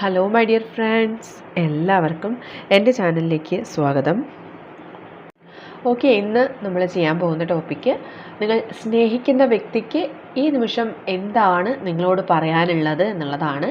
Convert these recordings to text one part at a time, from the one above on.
Hello my dear friends എല്ലാവർക്കും എന്റെ ചാനലിലേക്ക് സ്വാഗതം. ഓക്കെ ഇന്ന് നമ്മൾ ചെയ്യാൻ പോകുന്ന ടോപ്പിക്ക് നിങ്ങൾ സ്നേഹിക്കുന്ന വ്യക്തിക്ക് ഈ നിമിഷം എന്താണ് നിങ്ങളോട് പറയാനുള്ളത് എന്നുള്ളതാണ്.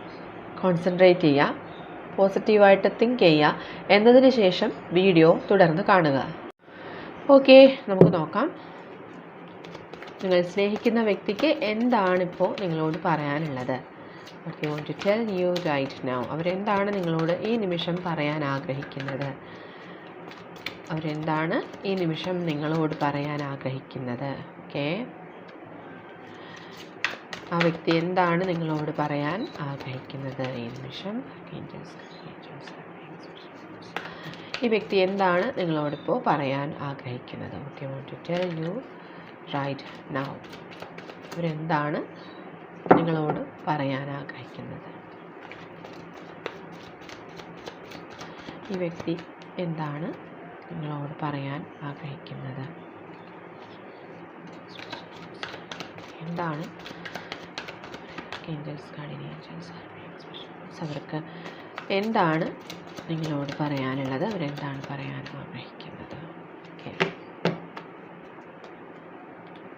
കോൺസെൻട്രേറ്റ് ചെയ്യുക പോസിറ്റീവായിട്ട് തിങ്ക് ചെയ്യുക എന്നതിന് ശേഷം വീഡിയോ തുടർന്ന് കാണുക. ഓക്കെ നമുക്ക് നോക്കാം. നിങ്ങൾ സ്നേഹിക്കുന്ന വ്യക്തിക്ക് എന്താണിപ്പോൾ നിങ്ങളോട് പറയാനുള്ളത്? Okay want to tell you right now അവരെന്താണ് നിങ്ങളോട് ഈ നിമിഷം പറയാൻ ആഗ്രഹിക്കുന്നത്? അവരെന്താണ് ഈ നിമിഷം നിങ്ങളോട് പറയാൻ ആഗ്രഹിക്കുന്നത്? ഓക്കെ ആ വ്യക്തി എന്താണ് നിങ്ങളോട് പറയാൻ ആഗ്രഹിക്കുന്നത്? ഈ നിമിഷം ഈ വ്യക്തി എന്താണ് നിങ്ങളോടിപ്പോൾ പറയാൻ ആഗ്രഹിക്കുന്നത്? Okay want to tell you right now ഇവരെന്താണ് നിങ്ങളോട് പറയാൻ ആഗ്രഹിക്കുന്നത്? ഈ വ്യക്തി എന്താണ് നിങ്ങളോട് പറയാൻ ആഗ്രഹിക്കുന്നത്? എന്താണ് ഏഞ്ചൽസ് ഗാർഡിയൻ ഏഞ്ചൽസ് അവർക്ക് എന്താണ് നിങ്ങളോട് പറയാനുള്ളത്? അവരെന്താണ് പറയാൻ ആഗ്രഹിക്കുന്നത്? ഓക്കെ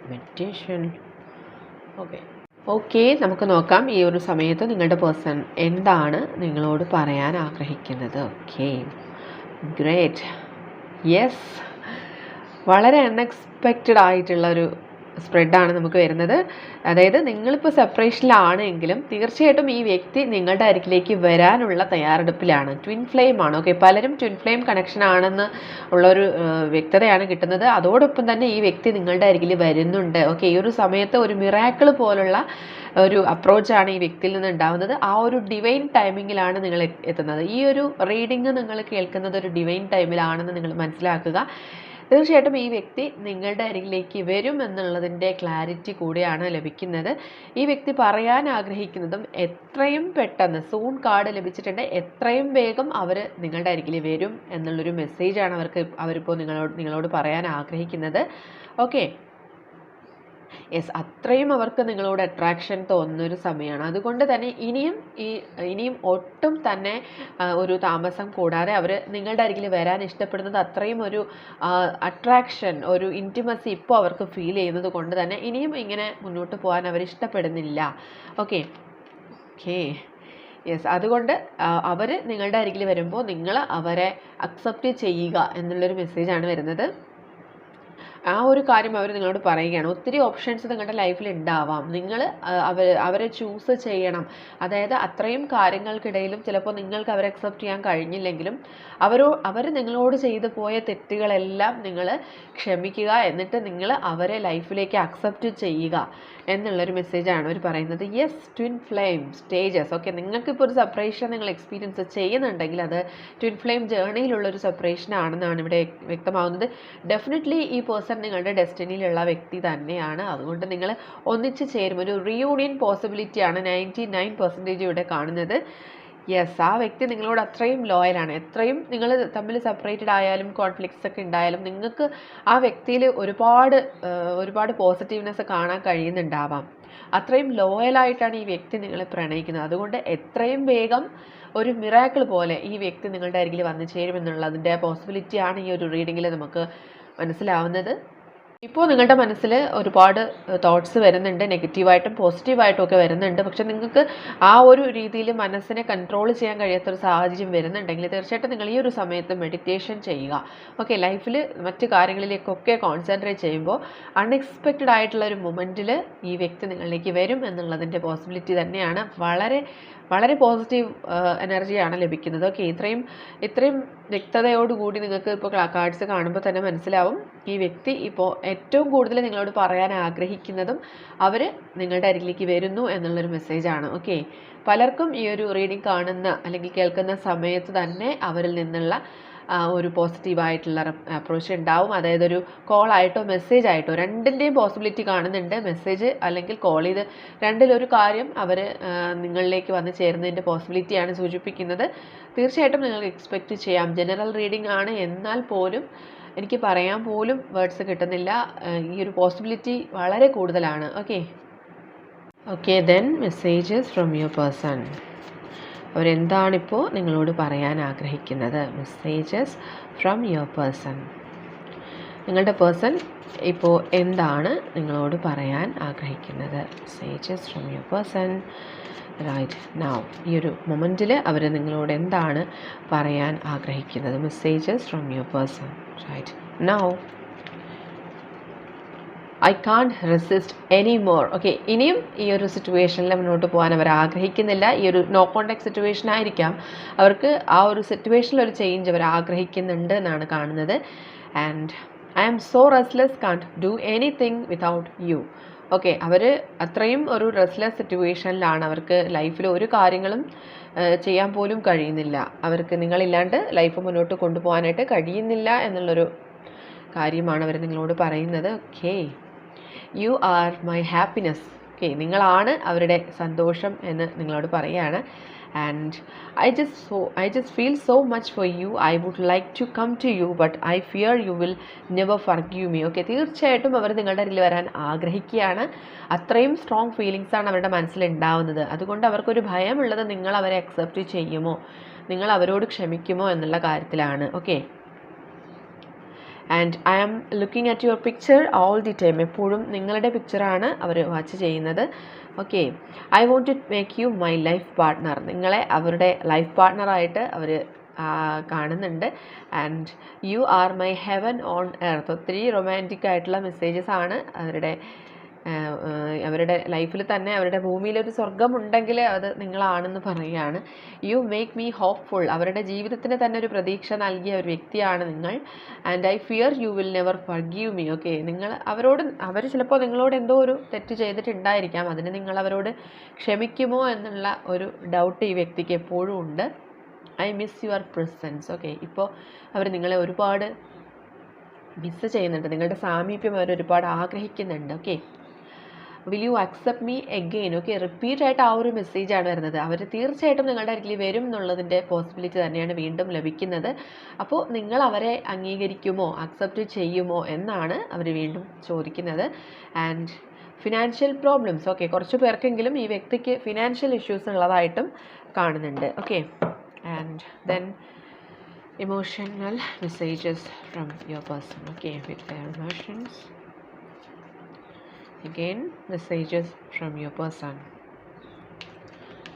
മെഡിറ്റേഷൻ ഓക്കെ ഓക്കെ നമുക്ക് നോക്കാം. ഈ ഒരു സമയത്ത് നിങ്ങളുടെ പേഴ്സൺ എന്താണ് നിങ്ങളോട് പറയാൻ ആഗ്രഹിക്കുന്നത്? ഓക്കെ ഗ്രേറ്റ് യെസ് വളരെ അൺഎക്സ്പെക്റ്റഡ് ആയിട്ടുള്ള ഒരു സ്പ്രെഡാണ് നമുക്ക് വരുന്നത്. അതായത് നിങ്ങളിപ്പോൾ സെപ്പറേഷനിലാണെങ്കിലും തീർച്ചയായിട്ടും ഈ വ്യക്തി നിങ്ങളുടെ അരികിലേക്ക് വരാനുള്ള തയ്യാറെടുപ്പിലാണ്. ട്വിൻ ഫ്ലെയിം ആണ് ഓക്കെ പലരും ട്വിൻ ഫ്ലെയിം കണക്ഷൻ ആണെന്ന് ഉള്ളൊരു വ്യക്തതയാണ് കിട്ടുന്നത്. അതോടൊപ്പം തന്നെ ഈ വ്യക്തി നിങ്ങളുടെ അരികിൽ വരുന്നുണ്ട് ഓക്കെ ഈ ഒരു സമയത്ത് ഒരു മിറാക്കിൾ പോലുള്ള ഒരു അപ്രോച്ചാണ് ഈ വ്യക്തിയിൽ നിന്ന് ഉണ്ടാവുന്നത്. ആ ഒരു ഡിവൈൻ ടൈമിങ്ങിലാണ് നിങ്ങൾ എത്തുന്നത്. ഈ ഒരു റീഡിങ് നിങ്ങൾ കേൾക്കുന്നത് ഒരു ഡിവൈൻ ടൈമിലാണെന്ന് നിങ്ങൾ മനസ്സിലാക്കുക. തീർച്ചയായിട്ടും ഈ വ്യക്തി നിങ്ങളുടെ അരികിലേക്ക് വരും എന്നുള്ളതിന്റെ ക്ലാരിറ്റി കൂടിയാണ് ലഭിക്കുന്നത്. ഈ വ്യക്തി പറയാൻ ആഗ്രഹിക്കുന്നതും എത്രയും പെട്ടെന്ന് സൂൺ കാർഡ് ലഭിച്ചിട്ടുണ്ട് എത്രയും വേഗം അവർ നിങ്ങളുടെ അരികിൽ വരും എന്നുള്ളൊരു മെസ്സേജാണ് അവർക്ക് അവരിപ്പോൾ നിങ്ങളോട് നിങ്ങളോട് പറയാൻ ആഗ്രഹിക്കുന്നത്. ഓക്കെ യെസ് അത്രയും അവർക്ക് നിങ്ങളോട് അട്രാക്ഷൻ തോന്നുന്നൊരു സമയമാണ്. അതുകൊണ്ട് തന്നെ ഇനിയും ഈ ഇനിയും ഒട്ടും തന്നെ ഒരു താമസം കൂടാതെ അവർ നിങ്ങളുടെ അരികിൽ വരാൻ ഇഷ്ടപ്പെടുന്നത് അത്രയും ഒരു അട്രാക്ഷൻ ഒരു ഇന്റിമസി ഇപ്പോൾ അവർക്ക് ഫീൽ ചെയ്യുന്നത് കൊണ്ട് തന്നെ ഇനിയും ഇങ്ങനെ മുന്നോട്ട് പോകാൻ അവർ ഇഷ്ടപ്പെടുന്നില്ല. ഓക്കെ ഓക്കേ യെസ് അതുകൊണ്ട് അവർ നിങ്ങളുടെ അരികിൽ വരുമ്പോൾ നിങ്ങൾ അവരെ അക്സെപ്റ്റ് ചെയ്യുക എന്നുള്ളൊരു മെസ്സേജാണ് വരുന്നത്. ആ ഒരു കാര്യം അവർ നിങ്ങളോട് പറയുകയാണ്. ഒത്തിരി ഓപ്ഷൻസ് നിങ്ങളുടെ ലൈഫിൽ ഉണ്ടാവാം നിങ്ങൾ അവർ അവരെ ചൂസ് ചെയ്യണം. അതായത് അത്രയും കാര്യങ്ങൾക്കിടയിലും ചിലപ്പോൾ നിങ്ങൾക്ക് അവരെ അക്സെപ്റ്റ് ചെയ്യാൻ കഴിഞ്ഞില്ലെങ്കിലും അവരോ അവർ നിങ്ങളോട് ചെയ്തു പോയ തെറ്റുകളെല്ലാം നിങ്ങൾ ക്ഷമിക്കുക എന്നിട്ട് നിങ്ങൾ അവരെ ലൈഫിലേക്ക് അക്സെപ്റ്റ് ചെയ്യുക എന്നുള്ളൊരു മെസ്സേജാണ് അവർ പറയുന്നത്. Yes twin flame stages okay നിങ്ങൾക്കിപ്പോൾ ഒരു സെപ്പറേഷൻ നിങ്ങൾ എക്സ്പീരിയൻസ് ചെയ്യുന്നുണ്ടെങ്കിൽ അത് ട്വിൻ ഫ്ലെയിം ജേർണിയിലുള്ളൊരു സെപ്പറേഷൻ ആണെന്നാണ് ഇവിടെ വ്യക്തമാവുന്നത്. ഡെഫിനറ്റ്ലി ഈ പേഴ്സൺ നിങ്ങളുടെ ഡെസ്റ്റിനിയിലുള്ള വ്യക്തി തന്നെയാണ്. അതുകൊണ്ട് നിങ്ങൾ ഒന്നിച്ച് ചേരും. ഒരു റീയൂണിയൻ പോസിബിലിറ്റിയാണ് നയന്റി നയൻ പെർസെന്റേജ് ഇവിടെ കാണുന്നത്. യെസ് ആ വ്യക്തി നിങ്ങളോട് അത്രയും ലോയലാണ് എത്രയും നിങ്ങൾ തമ്മിൽ സെപ്പറേറ്റഡ് ആയാലും കോൺഫ്ലിക്ട്സ് ഒക്കെ ഉണ്ടായാലും നിങ്ങൾക്ക് ആ വ്യക്തിയിൽ ഒരുപാട് ഒരുപാട് പോസിറ്റീവ്നെസ് കാണാൻ കഴിയുന്നുണ്ടാവാം. അത്രയും ലോയലായിട്ടാണ് ഈ വ്യക്തി നിങ്ങളെ പ്രണയിക്കുന്നത്. അതുകൊണ്ട് എത്രയും വേഗം ഒരു മിറാക്കിൾ പോലെ ഈ വ്യക്തി നിങ്ങളുടെ അരികിൽ വന്നു ചേരുമെന്നുള്ളതിന്റെ പോസിബിലിറ്റിയാണ് ഈ ഒരു റീഡിങ്ങിൽ നമുക്ക് മനസ്സിലാവുന്നത്. ഇപ്പോൾ നിങ്ങളുടെ മനസ്സിൽ ഒരുപാട് തോട്ട്സ് വരുന്നുണ്ട്. നെഗറ്റീവായിട്ടും പോസിറ്റീവായിട്ടും ഒക്കെ വരുന്നുണ്ട്. പക്ഷെ നിങ്ങൾക്ക് ആ ഒരു രീതിയിൽ മനസ്സിനെ കൺട്രോൾ ചെയ്യാൻ കഴിയാത്തൊരു സാഹചര്യം വരുന്നുണ്ടെങ്കിൽ തീർച്ചയായിട്ടും നിങ്ങൾ ഈ ഒരു സമയത്ത് മെഡിറ്റേഷൻ ചെയ്യുക. ഓക്കെ ലൈഫിൽ മറ്റു കാര്യങ്ങളിലേക്കൊക്കെ കോൺസെൻട്രേറ്റ് ചെയ്യുമ്പോൾ അൺഎക്സ്പെക്റ്റഡ് ആയിട്ടുള്ള ഒരു മൊമെന്റിൽ ഈ വ്യക്തി നിങ്ങളിലേക്ക് വരും എന്നുള്ളതിന്റെ പോസിബിലിറ്റി തന്നെയാണ്. വളരെ വളരെ പോസിറ്റീവ് എനർജിയാണ് ലഭിക്കുന്നത്. ഓക്കെ ഇത്രയും ഇത്രയും വ്യക്തതയോടുകൂടി നിങ്ങൾക്ക് ഇപ്പോൾ കാർഡ്സ് കാണുമ്പോൾ തന്നെ മനസ്സിലാവും ഈ വ്യക്തി ഇപ്പോൾ ഏറ്റവും കൂടുതൽ നിങ്ങളോട് പറയാൻ ആഗ്രഹിക്കുന്നതും അവർ നിങ്ങളുടെ അരികിലേക്ക് വരുന്നു എന്നുള്ളൊരു മെസ്സേജാണ് ഓക്കെ പലർക്കും ഈ ഒരു റീഡിംഗ് കാണുന്ന അല്ലെങ്കിൽ കേൾക്കുന്ന സമയത്ത് തന്നെ അവരിൽ നിന്നുള്ള ഒരു പോസിറ്റീവായിട്ടുള്ള അപ്രോച്ച് ഉണ്ടാവും. അതായത് ഒരു കോളായിട്ടോ മെസ്സേജ് ആയിട്ടോ രണ്ടിന്റെയും പോസിബിലിറ്റി കാണുന്നുണ്ട്. മെസ്സേജ് അല്ലെങ്കിൽ കോൾ ചെയ്ത് രണ്ടിലൊരു കാര്യം അവർ നിങ്ങളിലേക്ക് വന്ന് ചേരുന്നതിന്റെ പോസിബിലിറ്റിയാണ് സൂചിപ്പിക്കുന്നത്. തീർച്ചയായിട്ടും നിങ്ങൾക്ക് എക്സ്പെക്റ്റ് ചെയ്യാം. ജനറൽ റീഡിംഗ് ആണ്. എന്നാൽ പോലും എനിക്ക് പറയാൻ പോലും വേർഡ്സ് കിട്ടുന്നില്ല. ഈ ഒരു പോസിബിലിറ്റി വളരെ കൂടുതലാണ്. Okay okay then messages from your person അവരെന്താണിപ്പോൾ നിങ്ങളോട് പറയാൻ ആഗ്രഹിക്കുന്നത്? മെസ്സേജസ് ഫ്രം യുവർ പേഴ്സൺ നിങ്ങളുടെ പേഴ്സൺ ഇപ്പോൾ എന്താണ് നിങ്ങളോട് പറയാൻ ആഗ്രഹിക്കുന്നത്? Messages from your person right now ഈ ഒരു മൊമെന്റിൽ അവർ നിങ്ങളോട് എന്താണ് പറയാൻ ആഗ്രഹിക്കുന്നത്? Messages from your person right now I can't resist any more okay ഇനിയും ഈ ഒരു സിറ്റുവേഷനിൽ മുന്നോട്ട് പോകാൻ അവർ ആഗ്രഹിക്കുന്നില്ല. ഈ ഒരു നോ കോണ്ടാക്ട് സിറ്റുവേഷൻ ആയിരിക്കാം. അവർക്ക് ആ ഒരു സിറ്റുവേഷനിൽ ഒരു ചേഞ്ച് അവർ ആഗ്രഹിക്കുന്നുണ്ട് എന്നാണ് കാണുന്നത്. And I am so restless can't do anything without you okay അവർ അത്രയും ഒരു റെസ്ലെസ് സിറ്റുവേഷനിലാണ് അവർക്ക് ലൈഫിൽ ഒരു കാര്യങ്ങളും ചെയ്യാൻ പോലും കഴിയുന്നില്ല. അവർക്ക് നിങ്ങളില്ലാണ്ട് ലൈഫ് മുന്നോട്ട് കൊണ്ടുപോകാനായിട്ട് കഴിയുന്നില്ല എന്നുള്ളൊരു കാര്യമാണ് അവർ നിങ്ങളോട് പറയുന്നത്. Okay you are my happiness okay നിങ്ങളാണ് അവരുടെ സന്തോഷം എന്ന് നിങ്ങളോട് പറയുകയാണ് and I just so I just feel so much for you. I would like to come to you but I fear you will never forgive me. Okay തീർച്ചയായിട്ടും അവർ നിങ്ങളുടെ അരികിൽ വരാൻ ആഗ്രഹിക്കുകയാണ്. അത്രയും സ്ട്രോങ് ആണ് അവരുടെ മനസ്സിൽ ഉണ്ടാവുന്നത്. അതുകൊണ്ട് അവർക്കൊരു ഭയമുള്ളത് നിങ്ങൾ അവരെ അക്സെപ്റ്റ് ചെയ്യുമോ? നിങ്ങൾ അവരോട് ക്ഷമിക്കുമോ എന്നുള്ള കാര്യത്തിലാണ്. Okay and I am looking at your picture all the time എപ്പോഴും നിങ്ങളുടെ പിക്ചറാണ് അവർ വാച്ച് ചെയ്യുന്നത്. Okay I want to make you my life partner നിങ്ങളെ അവരുടെ ലൈഫ് പാർട്ട്ണറായിട്ട് അവർ കാണുന്നുണ്ട്. And you are my heaven on earth ഒത്തിരി റൊമാന്റിക് ആയിട്ടുള്ള മെസ്സേജസ് ആണ് അവരുടെ അവരുടെ ലൈഫിൽ തന്നെ അവരുടെ ഭൂമിയിലൊരു സ്വർഗമുണ്ടെങ്കിൽ അത് നിങ്ങളാണെന്ന് പറയുകയാണ്. യു മേക്ക് മീ ഹോപ്പ്ഫുൾ അവരുടെ ജീവിതത്തിന് തന്നെ ഒരു പ്രതീക്ഷ നൽകിയ ഒരു വ്യക്തിയാണ് നിങ്ങൾ. And I fear you will never forgive me okay നിങ്ങൾ അവരോട് അവർ ചിലപ്പോൾ നിങ്ങളോട് എന്തോ ഒരു തെറ്റ് ചെയ്തിട്ടുണ്ടായിരിക്കാം. അതിന് നിങ്ങൾ അവരോട് ക്ഷമിക്കുമോ എന്നുള്ള ഒരു ഡൗട്ട് ഈ വ്യക്തിക്ക് എപ്പോഴും ഉണ്ട്. I miss your presence okay ഇപ്പോൾ അവർ നിങ്ങളെ ഒരുപാട് മിസ്സ് ചെയ്യുന്നുണ്ട്. നിങ്ങളുടെ സാമീപ്യം അവർ ഒരുപാട് ആഗ്രഹിക്കുന്നുണ്ട്. Okay will you accept me again okay repeat ആയിട്ട് ആ ഒരു മെസ്സേജാണ് വരുന്നത്. അവർ തീർച്ചയായിട്ടും നിങ്ങളുടെ അരികിൽ വരും എന്നുള്ളതിന്റെ പോസിബിലിറ്റി തന്നെയാണ് വീണ്ടും ലഭിക്കുന്നത്. അപ്പോൾ നിങ്ങൾ അവരെ അംഗീകരിക്കുമോ അക്സെപ്റ്റ് ചെയ്യുമോ എന്നാണ് അവർ വീണ്ടും ചോദിക്കുന്നത്. ആൻഡ് ഫിനാൻഷ്യൽ പ്രോബ്ലംസ് ഓക്കെ കുറച്ച് പേർക്കെങ്കിലും ഈ വ്യക്തിക്ക് ഫിനാൻഷ്യൽ ഇഷ്യൂസ് ഉള്ളതായിട്ടും കാണുന്നുണ്ട്. Okay and then emotional messages from your person okay with emotions again messages from your person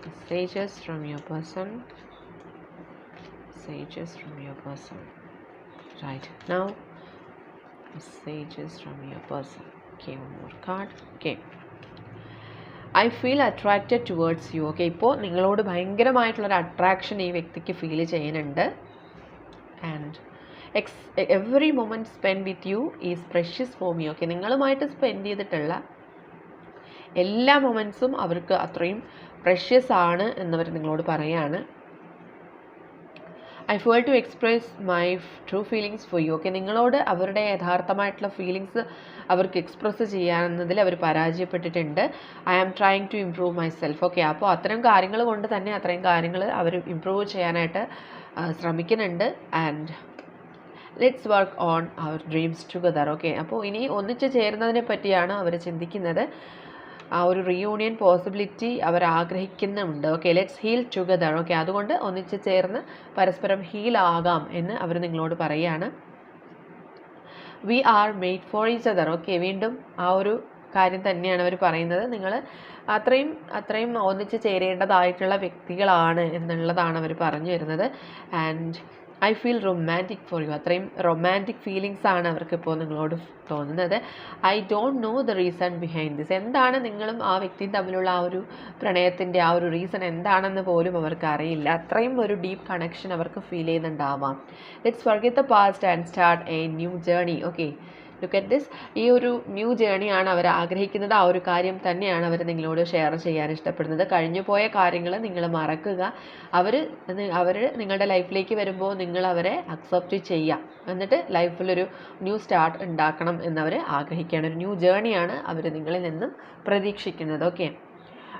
messages from your person messages from your person right now messages from your person okay one more card okay I feel attracted towards you okay ഇപ്പോൾ നിങ്ങളോട് ഭയങ്കരമായിട്ടുള്ളൊരു attraction ഈ വ്യക്തിക്ക് feel ചെയ്യുന്നുണ്ട് and ex every moment spend with you is precious for me okay നിങ്ങളുമായിട്ട് spend ചെയ്തിട്ടുള്ള എല്ലാ മൊമെന്റ്സും അവർക്ക് അത്രയും പ്രഷ്യസ് ആണ് എന്നവർ നിങ്ങളോട് പറയാണ്. I fail to express my true feelings for you okay നിങ്ങളോട് അവരുടെ യഥാർത്ഥമായിട്ടുള്ള ഫീലിങ്സ് അവർക്ക് എക്സ്പ്രസ് ചെയ്യാവുന്നതിൽ അവർ പരാജയപ്പെട്ടിട്ടുണ്ട്. I am trying to improve myself okay അപ്പോൾ അത്തരം കാര്യങ്ങൾ കൊണ്ട് തന്നെ അത്രയും കാര്യങ്ങൾ അവർ ഇമ്പ്രൂവ് ചെയ്യാനായിട്ട് ശ്രമിക്കുന്നുണ്ട്. And let's work on our dreams together okay അപ്പോൾ ഇനി ഒന്നിച്ച് ചേരുന്നതിനെ പറ്റിയാണ് അവർ ചിന്തിക്കുന്നത്. ആ ഒരു റീയൂണിയൻ പോസിബിലിറ്റി അവർ ആഗ്രഹിക്കുന്നുണ്ട് okay let's heal together okay അതുകൊണ്ട് ഒന്നിച്ച് ചേർന്ന് പരസ്പരം ഹീൽ ആകാം എന്ന് അവർ നിങ്ങളോട് പറയുകയാണ് we are made for each other okay വീണ്ടും ആ ഒരു കാര്യം തന്നെയാണ് അവർ പറയുന്നത്. നിങ്ങൾ അത്രയും അത്രയും ഒന്നിച്ച് ചേരേണ്ടതായിട്ടുള്ള വ്യക്തികളാണ് എന്നുള്ളതാണ് അവർ പറഞ്ഞു വരുന്നത്. And I feel romantic for you അത്രയും റൊമാന്റിക് ഫീലിങ്സ് ആണ് അവർക്കിപ്പോൾ നിങ്ങളോട് തോന്നുന്നത്. I don't know the reason behind this എന്താണ് നിങ്ങളും ആ വ്യക്തിയും തമ്മിലുള്ള ആ ഒരു പ്രണയത്തിന്റെ ആ ഒരു റീസൺ എന്താണെന്ന് പോലും അവർക്ക് അറിയില്ല. അത്രയും ഒരു ഡീപ്പ് കണക്ഷൻ അവർക്ക് feel ചെയ്യുന്നുണ്ടാവാം. Let's the past and start a new journey okay look at this ഈ ഒരു ന്യൂ ജേണിയാണ് അവർ ആഗ്രഹിക്കുന്നത്. ആ ഒരു കാര്യം തന്നെയാണ് അവർ നിങ്ങളോട് ഷെയർ ചെയ്യാൻ ഇഷ്ടപ്പെടുന്നത്. കഴിഞ്ഞു പോയ കാര്യങ്ങൾ നിങ്ങൾ മറക്കുക. അവർ അവർ നിങ്ങളുടെ ലൈഫിലേക്ക് വരുമ്പോൾ നിങ്ങൾ അവരെ അക്സെപ്റ്റ് ചെയ്യുക. എന്നിട്ട് ലൈഫിലൊരു ന്യൂ സ്റ്റാർട്ട് ഉണ്ടാക്കണം എന്നവർ ആഗ്രഹിക്കുകയാണ്. ഒരു ന്യൂ ജേണിയാണ് അവർ നിങ്ങളിൽ നിന്നും പ്രതീക്ഷിക്കുന്നത്. ഓക്കെ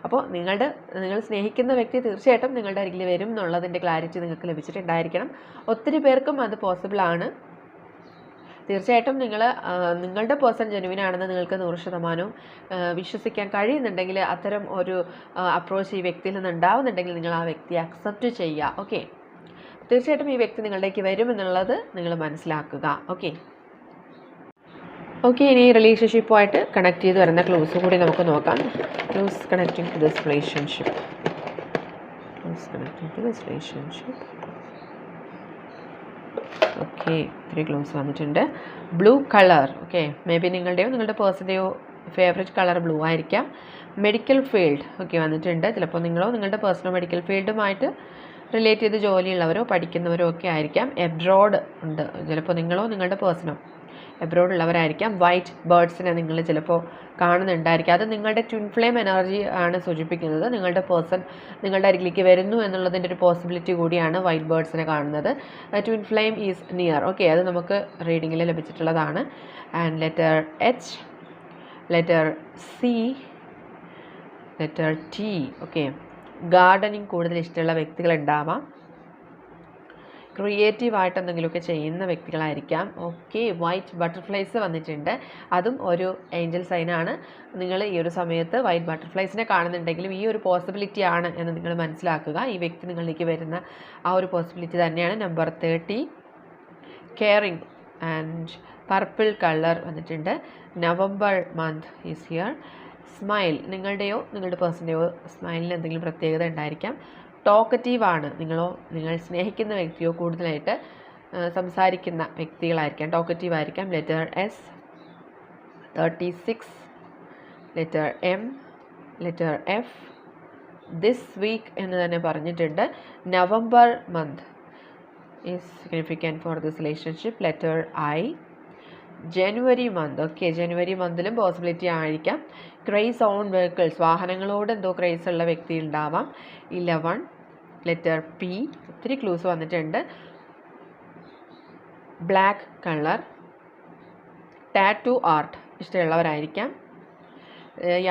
അപ്പോൾ നിങ്ങളുടെ നിങ്ങൾ സ്നേഹിക്കുന്ന വ്യക്തി തീർച്ചയായിട്ടും നിങ്ങളുടെ അരികിൽ വരും എന്നുള്ളതിന്റെ ക്ലാരിറ്റി നിങ്ങൾക്ക് ലഭിച്ചിട്ടുണ്ടായിരിക്കണം. ഒത്തിരി പേർക്കും അത് പോസിബിൾ ആണ്. തീർച്ചയായിട്ടും നിങ്ങൾ നിങ്ങളുടെ പേഴ്സൺ ജെനുവിൻ ആണെന്ന് നിങ്ങൾക്ക് നൂറ് ശതമാനവും വിശ്വസിക്കാൻ കഴിയുന്നുണ്ടെങ്കിൽ അത്തരം ഒരു അപ്രോച്ച് ഈ വ്യക്തിയിൽ നിന്ന് ഉണ്ടാവുന്നുണ്ടെങ്കിൽ നിങ്ങൾ ആ വ്യക്തിയെ അക്സെപ്റ്റ് ചെയ്യുക. ഓക്കെ തീർച്ചയായിട്ടും ഈ വ്യക്തി നിങ്ങളിലേക്ക് വരുമെന്നുള്ളത് നിങ്ങൾ മനസ്സിലാക്കുക. ഓക്കെ ഓക്കെ ഇനി റിലേഷൻഷിപ്പുമായിട്ട് കണക്ട് ചെയ്ത് വരുന്ന ക്ലോസ് കൂടി നമുക്ക് നോക്കാം. Clues connecting to this relationship clues connecting to this relationship okay three clues വന്നിട്ടുണ്ട്. Blue colour okay maybe നിങ്ങളുടെയോ നിങ്ങളുടെ പേഴ്സന്റെയോ ഫേവറേറ്റ് കളർ ബ്ലൂ ആയിരിക്കാം. മെഡിക്കൽ ഫീൽഡ് ഓക്കെ വന്നിട്ടുണ്ട്. ചിലപ്പോൾ നിങ്ങളോ നിങ്ങളുടെ പേഴ്സണൽ മെഡിക്കൽ ഫീൽഡുമായിട്ട് റിലേറ്റ് ചെയ്ത് ജോലിയുള്ളവരോ പഠിക്കുന്നവരോ ഒക്കെ ആയിരിക്കാം. എബ്രോഡ് ഉണ്ട്. ചിലപ്പോൾ നിങ്ങളോ നിങ്ങളുടെ പേഴ്സണോ എബ്രോഡ് ഉള്ളവരായിരിക്കാം വൈറ്റ് ബേർഡ്സിനെ നിങ്ങൾ ചിലപ്പോൾ കാണുന്നുണ്ടായിരിക്കും. അത് നിങ്ങളുടെ ട്വിൻ ഫ്ലെയിം എനർജി ആണ് സൂചിപ്പിക്കുന്നത്. നിങ്ങളുടെ പേഴ്സൺ നിങ്ങളുടെ അരികിലേക്ക് വരുന്നു എന്നുള്ളതിന്റെ ഒരു പോസിബിലിറ്റി കൂടിയാണ് വൈറ്റ് ബേർഡ്സിനെ കാണുന്നത്. Twin flame is near okay അത് നമുക്ക് റീഡിങ്ങിൽ ലഭിച്ചിട്ടുള്ളതാണ്. And letter H letter C letter T okay gardening കൂടുതൽ ഇഷ്ടമുള്ള വ്യക്തികളുണ്ടാവാം ക്രിയേറ്റീവായിട്ട് എന്തെങ്കിലുമൊക്കെ ചെയ്യുന്ന വ്യക്തികളായിരിക്കാം. ഓക്കെ വൈറ്റ് ബട്ടർഫ്ലൈസ് വന്നിട്ടുണ്ട്. അതും ഒരു ഏഞ്ചൽ സൈനാണ്. നിങ്ങൾ ഈ ഒരു സമയത്ത് വൈറ്റ് ബട്ടർഫ്ലൈസിനെ കാണുന്നുണ്ടെങ്കിലും ഈ ഒരു പോസിബിലിറ്റി ആണ് എന്ന് നിങ്ങൾ മനസ്സിലാക്കുക. ഈ വ്യക്തി നിങ്ങളിലേക്ക് വരുന്ന ആ ഒരു പോസിബിലിറ്റി തന്നെയാണ്. Number thirty caring and purple colour വന്നിട്ടുണ്ട്. November month is here. Smile നിങ്ങളുടെയോ നിങ്ങളുടെ പേഴ്സന്റെയോ സ്മൈലിന് എന്തെങ്കിലും പ്രത്യേകത ഉണ്ടായിരിക്കാം. ടോക്കറ്റീവ് ആണ് നിങ്ങളോ നിങ്ങൾ സ്നേഹിക്കുന്ന വ്യക്തിയോ കൂടുതലായിട്ട് സംസാരിക്കുന്ന വ്യക്തികളായിരിക്കാം. ടോക്കറ്റീവ് ആയിരിക്കാം letter S thirty six letter M letter F. This week എന്ന് തന്നെ പറഞ്ഞിട്ടുണ്ട്. November month is significant for this relationship letter I January month. Okay ജനുവരി മന്തിലും പോസിബിലിറ്റി ആയിരിക്കാം. ക്രൈസ് ഓൺ വെഹിക്കിൾസ് വാഹനങ്ങളോട് എന്തോ ക്രൈസ് ഉള്ള വ്യക്തി ഉണ്ടാവാം. ഇലവൺ ലെറ്റർ പി ഒത്തിരി ക്ലൂസ് വന്നിട്ടുണ്ട്. ബ്ലാക്ക് കളർ ടാറ്റു ആർട്ട് ഇഷ്ടമുള്ളവരായിരിക്കാം.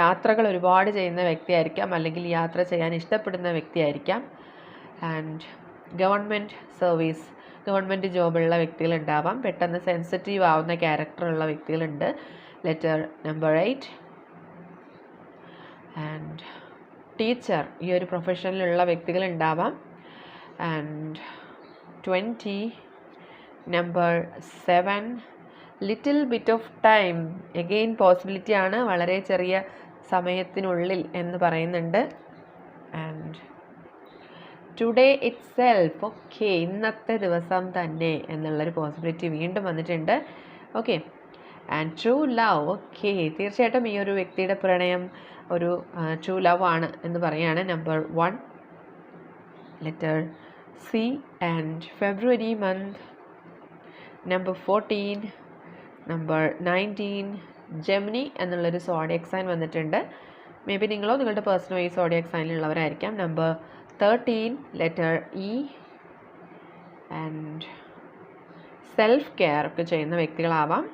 യാത്രകൾ ഒരുപാട് ചെയ്യുന്ന വ്യക്തിയായിരിക്കാം. അല്ലെങ്കിൽ യാത്ര ചെയ്യാൻ ഇഷ്ടപ്പെടുന്ന വ്യക്തിയായിരിക്കാം. ആൻഡ് ഗവൺമെന്റ് സർവീസ് ഗവൺമെന്റ് ജോബുള്ള വ്യക്തികളുണ്ടാവാം. പെട്ടെന്ന് സെൻസിറ്റീവ് ആവുന്ന ക്യാരക്ടറുള്ള വ്യക്തികളുണ്ട്. Letter number eight and teacher ഈ ഒരു പ്രൊഫഷനിലുള്ള വ്യക്തികളുണ്ടാവാം and twenty number seven little bit of time again possibility ആണ് വളരെ ചെറിയ സമയത്തിനുള്ളിൽ എന്ന് പറയുന്നുണ്ട്. And today itself okay ഇന്നത്തെ ദിവസം തന്നെ എന്നുള്ളൊരു പോസിബിലിറ്റി വീണ്ടും വന്നിട്ടുണ്ട്. Okay and true love okay തീർച്ചയായിട്ടും ഈ ഒരു വ്യക്തിയുടെ പ്രണയം ഒരു ട്രൂ ലവ് ആണ് എന്ന് പറയാണ് number one letter C and February month number fourteen number nineteen Gemini എന്നുള്ളൊരു സോഡിയക് സൈൻ വന്നിട്ടുണ്ട്. മേ ബി നിങ്ങളോ നിങ്ങളുടെ പേഴ്സണോ ഈ zodiac സൈനിലുള്ളവരായിരിക്കാം number thirteen letter E and self care ഒക്കെ ചെയ്യുന്ന വ്യക്തികളാവാം.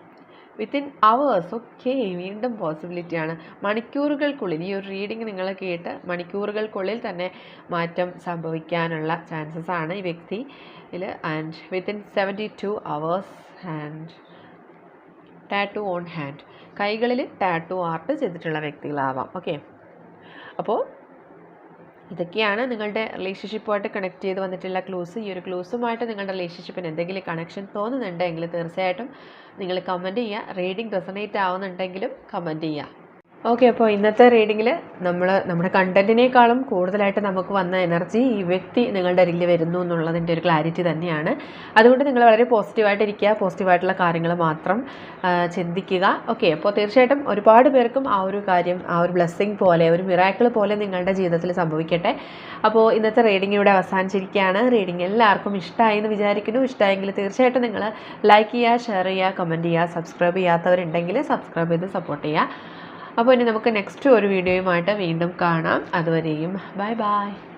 വിത്തിൻ അവേഴ്സ് ഒക്കെ വീണ്ടും പോസിബിലിറ്റിയാണ് മണിക്കൂറുകൾക്കുള്ളിൽ ഈ ഒരു റീഡിങ് നിങ്ങൾ കേട്ട് മണിക്കൂറുകൾക്കുള്ളിൽ തന്നെ മാറ്റം സംഭവിക്കാനുള്ള ചാൻസസ് ആണ് ഈ വ്യക്തിയിൽ and within seventy two hours and tattoo on hand കൈകളിൽ ടാറ്റു ആർട്ട് ചെയ്തിട്ടുള്ള വ്യക്തികളാവാം ഓക്കെ അപ്പോൾ ഇതൊക്കെയാണ് നിങ്ങളുടെ റിലേഷൻഷിപ്പുമായിട്ട് കണക്ട് ചെയ്ത് വന്നിട്ടുള്ള ക്ലൂസ് ഈ ഒരു ക്ലൂസുമായിട്ട് നിങ്ങളുടെ റിലേഷൻഷിപ്പിന് എന്തെങ്കിലും കണക്ഷൻ തോന്നുന്നുണ്ടെങ്കിൽ തീർച്ചയായിട്ടും നിങ്ങൾ കമന്റ് ചെയ്യുക. റീഡിംഗ് റെസണേറ്റ് ആവുന്നുണ്ടെങ്കിലും കമന്റ് ചെയ്യുക. ഓക്കെ അപ്പോൾ ഇന്നത്തെ റീഡിങ്ങിൽ നമ്മൾ നമ്മുടെ കണ്ടന്റിനേക്കാളും കൂടുതലായിട്ട് നമുക്ക് വന്ന എനർജി ഈ വ്യക്തി നിങ്ങളുടെ അരികിൽ വരുന്നു എന്നുള്ളതിന്റെ ഒരു ക്ലാരിറ്റി തന്നെയാണ്. അതുകൊണ്ട് നിങ്ങൾ വളരെ പോസിറ്റീവായിട്ടിരിക്കുക പോസിറ്റീവായിട്ടുള്ള കാര്യങ്ങൾ മാത്രം ചിന്തിക്കുക. ഓക്കെ അപ്പോൾ തീർച്ചയായിട്ടും ഒരുപാട് പേർക്കും ആ ഒരു കാര്യം ആ ഒരു ബ്ലെസ്സിങ് പോലെ ഒരു മിറാക്കിൾ പോലെ നിങ്ങളുടെ ജീവിതത്തിൽ സംഭവിക്കട്ടെ. അപ്പോൾ ഇന്നത്തെ റീഡിംഗ് ഇവിടെ അവസാനിച്ചിരിക്കുകയാണ്. റീഡിംഗ് എല്ലാവർക്കും ഇഷ്ടമായി എന്ന് വിചാരിക്കുന്നു. ഇഷ്ടമായെങ്കിൽ തീർച്ചയായിട്ടും നിങ്ങൾ ലൈക്ക് ചെയ്യുക ഷെയർ ചെയ്യുക കമന്റ് ചെയ്യുക സബ്സ്ക്രൈബ് ചെയ്യാത്തവരുണ്ടെങ്കിൽ സബ്സ്ക്രൈബ് ചെയ്ത് സപ്പോർട്ട് ചെയ്യുക. അപ്പോൾ ഇനി നമുക്ക് നെക്സ്റ്റ് ഒരു വീഡിയോയുമായിട്ട് വീണ്ടും കാണാം. അതുവരെയും ബൈ ബൈ